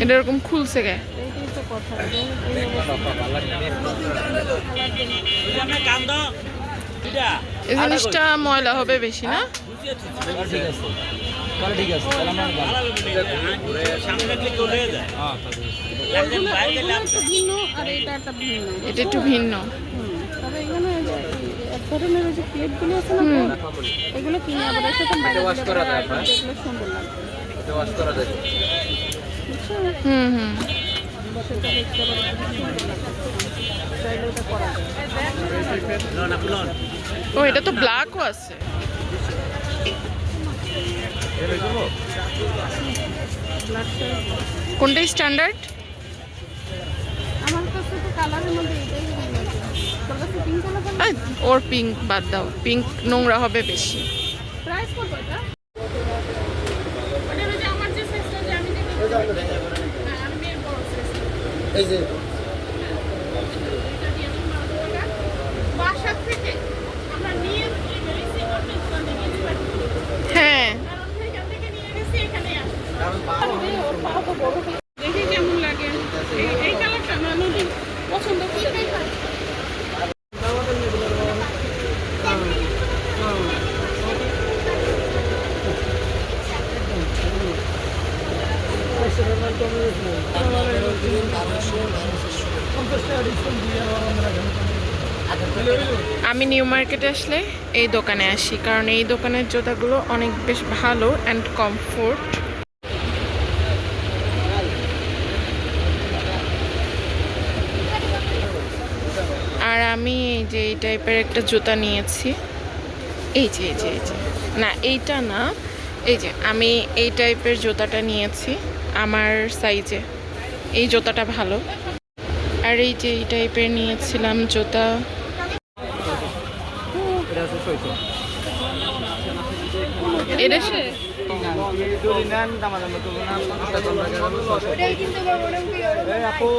এটা এরকম খুলছে যে এই জিনিসটা ময়লা হবে বেশি না? এটা একটা ভিন্ন এক ধরনের ওই যে প্লেটগুলো আছে না হুম। এগুলো কিনে আবার বাইরে দিলে করা যায়, আর হ্যাঁ? সুন্দর লাগে। এটা ওয়াশ করা যায়। হুম হুম। সেটা দেখতে আবার সুন্দর লাগে চাইলে ওটা করা যায় ও এটা তো ব্ল্যাকও আছে। ব্লাডটা কোনটা স্ট্যান্ডার্ড ওর পিঙ্ক বাদ দাও পিঙ্ক নোংরা হবে বেশি। প্রাইস কত এটা? ওটা ওই যে আমার যে সাইজটা যে আমি যেটা হ্যাঁ, আমি মেয়ের বড় সাইজটা এই যে বাসা থেকে আমরা নিয়ে রিসিভ করতে হ্যাঁ কারণ এখান থেকে নিয়ে গেছি এখানে দেখি কেমন লাগে এই এই কালারটা না নদী পছন্দ করতে আমি নিউ মার্কেটে আসলে এই দোকানে আসি, কারণ এই দোকানের জুতাগুলো অনেক বেশ ভালো অ্যান্ড কমফোর্ট আর আমি এই যে এই টাইপের একটা জুতা নিয়েছি। এই যে এই যে এই যে। না, এইটা না, এই যে, আমি এই টাইপের জুতাটা নিয়েছি। আমার সাইজে এই জুতাটা ভালো। আর এই যে এই টাইপের নিয়েছিলাম জুতা। এটা সে তো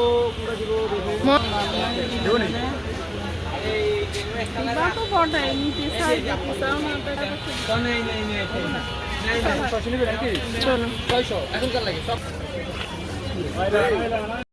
চলো।